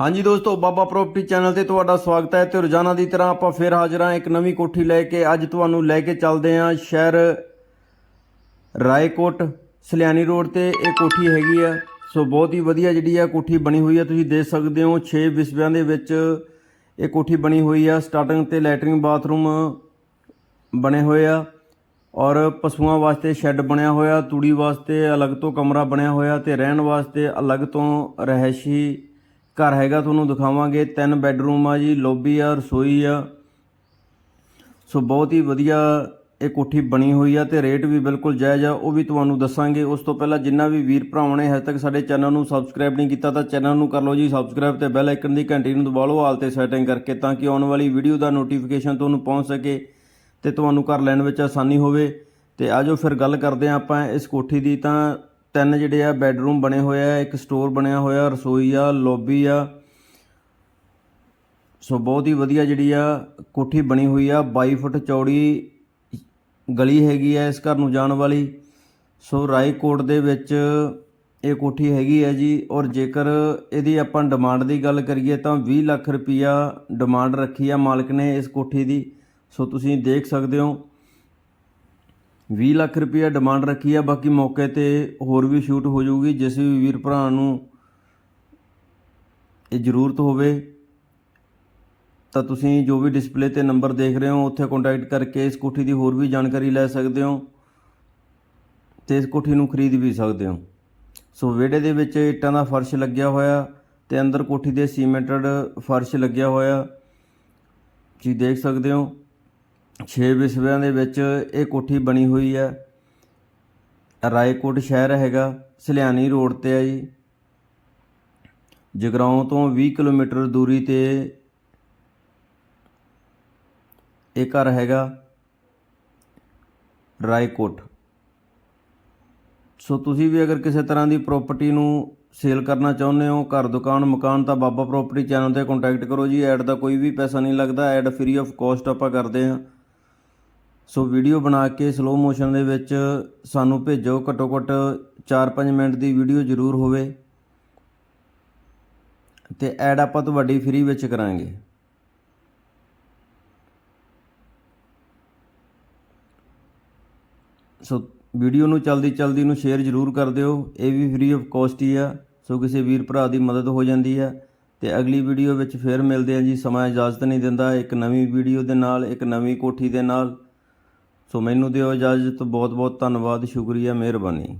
ਹਾਂਜੀ ਦੋਸਤੋ, ਬਾਬਾ property channel ਤੇ ਤੁਹਾਡਾ ਸਵਾਗਤ ਹੈ ਤੇ ਰੋਜ਼ਾਨਾ ਦੀ ਤਰ੍ਹਾਂ ਆਪਾਂ ਫੇਰ ਹਾਜ਼ਰ ਹਾਂ ਇੱਕ ਨਵੀਂ ਕੋਠੀ ਲੈ ਕੇ। ਅੱਜ ਤੁਹਾਨੂੰ ਲੈ ਕੇ ਚੱਲਦੇ ਹਾਂ ਸ਼ਹਿਰ ਰਾਏਕੋਟ ਸਲਿਆਨੀ ਰੋਡ ਤੇ ਇਹ ਕੋਠੀ ਹੈਗੀ ਆ। ਸੋ ਬਹੁਤ ਹੀ ਵਧੀਆ ਜਿਹੜੀ ਆ ਕੋਠੀ ਬਣੀ ਹੋਈ ਆ। ਤੁਸੀਂ ਦੇਖ ਸਕਦੇ ਹੋ 6 ਵਿਸਵਿਆਂ ਦੇ ਵਿੱਚ ਇਹ ਕੋਠੀ ਬਣੀ ਹੋਈ ਆ। ਸਟਾਰਟਿੰਗ ਤੇ ਲੈਟਰਿੰਗ ਬਾਥਰੂਮ ਬਣੇ ਹੋਏ ਆ ਔਰ ਪਸ਼ੂਆਂ ਵਾਸਤੇ ਸ਼ੈੱਡ ਬਣਿਆ ਹੋਇਆ, ਤੂੜੀ ਵਾਸਤੇ ਅਲੱਗ ਤੋਂ ਕਮਰਾ ਬਣਿਆ ਹੋਇਆ ਤੇ ਰਹਿਣ ਵਾਸਤੇ ਅਲੱਗ ਤੋਂ ਰਹਿਸ਼ੀ ਘਰ ਹੈਗਾ, ਤੁਹਾਨੂੰ ਦਿਖਾਵਾਂਗੇ। ਤਿੰਨ ਬੈੱਡਰੂਮ ਆ ਜੀ, ਲੌਬੀ ਆ, ਰਸੋਈ ਆ। ਸੋ ਬਹੁਤ ਹੀ ਵਧੀਆ ਇਹ ਕੋਠੀ ਬਣੀ ਹੋਈ ਆ ਤੇ ਰੇਟ ਵੀ ਬਿਲਕੁਲ ਜਾਇਜ਼ ਆ, ਉਹ ਵੀ ਤੁਹਾਨੂੰ ਦੱਸਾਂਗੇ। ਉਸ ਤੋਂ ਪਹਿਲਾਂ ਜਿੰਨਾ ਵੀ ਵੀਰ ਭਰਾਵਾਂ ਨੇ ਹਜੇ ਤੱਕ ਸਾਡੇ ਚੈਨਲ ਨੂੰ ਸਬਸਕ੍ਰਾਈਬ ਨਹੀਂ ਕੀਤਾ ਤਾਂ ਚੈਨਲ ਨੂੰ ਕਰ ਲਓ ਜੀ, ਸਬਸਕ੍ਰਾਈਬ ਤੇ ਬੈਲ ਆਈਕਨ ਦੀ ਘੰਟੀ ਨੂੰ ਦਬਾ ਲਓ, ਆਲ ਤੇ ਸੈਟਿੰਗ ਕਰਕੇ ਤਾਂ ਕਿ ਆਉਣ ਵਾਲੀ ਵੀਡੀਓ ਦਾ ਨੋਟੀਫਿਕੇਸ਼ਨ ਤੁਹਾਨੂੰ ਪਹੁੰਚ ਸਕੇ ਤੇ ਤੁਹਾਨੂੰ ਘਰ ਲੈਣ ਵਿੱਚ ਆਸਾਨੀ ਹੋਵੇ। ਤੇ ਆਜੋ ਫਿਰ ਗੱਲ ਕਰਦੇ ਹਾਂ ਆਪਾਂ ਇਸ ਕੋਠੀ ਦੀ ਤਾਂ ਤਿੰਨ ਜਿਹੜੇ ਆ ਬੈੱਡਰੂਮ ਬਣੇ ਹੋਏ ਆ, ਇੱਕ ਸਟੋਰ ਬਣਿਆ ਹੋਇਆ, ਰਸੋਈ ਆ ਲੌਬੀ ਆ। ਸੋ ਬਹੁਤ ਹੀ ਵਧੀਆ ਜਿਹੜੀ ਆ, ਕੋਠੀ ਬਣੀ ਹੋਈ ਆ 22 ਫੁੱਟ ਚੌੜੀ ਗਲੀ ਹੈਗੀ ਆ ਇਸ ਘਰ ਨੂੰ ਜਾਣ ਵਾਲੀ। ਸੋ ਰਾਏਕੋਟ ਦੇ ਵਿੱਚ ਇਹ ਕੋਠੀ ਹੈਗੀ ਹੈ ਜੀ, ਔਰ ਜੇਕਰ ਇਹਦੀ ਆਪਾਂ ਡਿਮਾਂਡ ਦੀ ਗੱਲ ਕਰੀਏ ਤਾਂ 20 ਲੱਖ ਰੁਪਈਆ ਡਿਮਾਂਡ ਰੱਖੀ ਆ ਮਾਲਕ ਨੇ ਇਸ ਕੋਠੀ ਦੀ। ਸੋ ਤੁਸੀਂ ਦੇਖ ਸਕਦੇ ਹੋ 20 ਲੱਖ ਰੁਪਈਆ ਡਿਮਾਂਡ ਰੱਖੀ ਆ, ਬਾਕੀ ਮੌਕੇ ਤੇ ਹੋਰ ਵੀ ਸ਼ੂਟ ਹੋ ਜਾਊਗੀ। ਜਿਸ ਵੀ ਵੀਰ ਭਰਾ ਨੂੰ ਇਹ ਜ਼ਰੂਰਤ ਹੋਵੇ, ਤਾਂ ਤੁਸੀਂ ਜੋ ਵੀ ਡਿਸਪਲੇ ਤੇ ਨੰਬਰ ਦੇਖ ਰਹੇ ਹੋ, ਉੱਥੇ ਕੰਟੈਕਟ ਕਰਕੇ ਇਸ ਕੋਠੀ ਦੀ ਹੋਰ ਵੀ ਜਾਣਕਾਰੀ ਲੈ ਸਕਦੇ ਹੋ ਤੇ ਇਸ ਕੋਠੀ ਨੂੰ ਖਰੀਦ ਵੀ ਸਕਦੇ ਹੋ। ਸੋ ਵਿਹੜੇ ਦੇ ਵਿੱਚ ਇੱਟਾਂ ਦਾ ਫਰਸ਼ ਲੱਗਿਆ ਹੋਇਆ ਤੇ ਅੰਦਰ ਕੋਠੀ ਦੇ ਸੀਮੈਂਟਡ ਫਰਸ਼ ਲੱਗਿਆ ਹੋਇਆ। ਤੁਸੀਂ ਦੇਖ ਸਕਦੇ ਹੋ। 6 ਵਿਸਵਿਆਂ ਦੇ ਵਿੱਚ ਇਹ ਕੋਠੀ ਬਣੀ ਹੋਈ ਹੈ। ਰਾਏਕੋਟ ਸ਼ਹਿਰ ਹੈਗਾ, ਸਲਿਆਣੀ ਰੋਡ ਤੇ ਹੈ ਜੀ। ਜਗਰਾਉਂ ਤੋਂ 20 ਕਿਲੋਮੀਟਰ ਦੂਰੀ ਤੇ ਇਹ ਘਰ ਹੈਗਾ, ਰਾਏਕੋਟ। ਸੋ ਤੁਸੀਂ ਵੀ ਅਗਰ ਕਿਸੇ ਤਰ੍ਹਾਂ ਦੀ ਪ੍ਰਾਪਰਟੀ ਨੂੰ ਸੇਲ ਕਰਨਾ ਚਾਹੁੰਦੇ ਹੋ, ਘਰ, ਦੁਕਾਨ, ਮਕਾਨ, ਤਾਂ ਬਾਬਾ ਪ੍ਰਾਪਰਟੀ ਚੈਨਲ ਤੇ ਕੰਟੈਕਟ ਕਰੋ ਜੀ। ਐਡ ਦਾ ਕੋਈ ਵੀ ਪੈਸਾ ਨਹੀਂ ਲੱਗਦਾ ਐਡ ਫ੍ਰੀ ਆਫ ਕਾਸਟ ਆਪਾਂ ਕਰਦੇ ਹਾਂ। ਸੋ ਵੀਡੀਓ ਬਣਾ ਕੇ ਸਲੋ ਮੋਸ਼ਨ ਦੇ ਵਿੱਚ ਸਾਨੂੰ ਭੇਜੋ ਘੱਟੋ ਘੱਟ 4-5 ਮਿੰਟ ਦੀ ਵੀਡੀਓ ਜ਼ਰੂਰ ਹੋਵੇ। ਤੇ ਐਡ ਆਪਾਂ ਤੁਹਾਡੀ ਫ੍ਰੀ ਵਿੱਚ ਕਰਾਂਗੇ। ਸੋ ਵੀਡੀਓ ਨੂੰ ਚਲਦੀ ਚਲਦੀ ਨੂੰ ਸ਼ੇਅਰ ਜ਼ਰੂਰ ਕਰ ਦਿਓ। ਇਹ ਵੀ ਫ੍ਰੀ ਆਫ ਕਾਸਟ ਹੀ ਆ, ਸੋ ਕਿਸੇ ਵੀਰ ਭਰਾ ਦੀ ਮਦਦ ਹੋ ਜਾਂਦੀ ਆ। ਤੇ ਅਗਲੀ ਵੀਡੀਓ ਵਿੱਚ ਫੇਰ ਮਿਲਦੇ ਆ ਜੀ। ਸਮਾਂ ਇਜਾਜ਼ਤ ਨਹੀਂ ਦਿੰਦਾ। ਇੱਕ ਨਵੀਂ ਵੀਡੀਓ ਦੇ ਨਾਲ, ਇੱਕ ਨਵੀਂ ਕੋਠੀ ਦੇ ਨਾਲ। ਸੋ ਮੈਨੂੰ ਦਿਓ ਇਜਾਜ਼ਤ ਬਹੁਤ ਬਹੁਤ ਧੰਨਵਾਦ ਸ਼ੁਕਰੀਆ ਮਿਹਰਬਾਨੀ।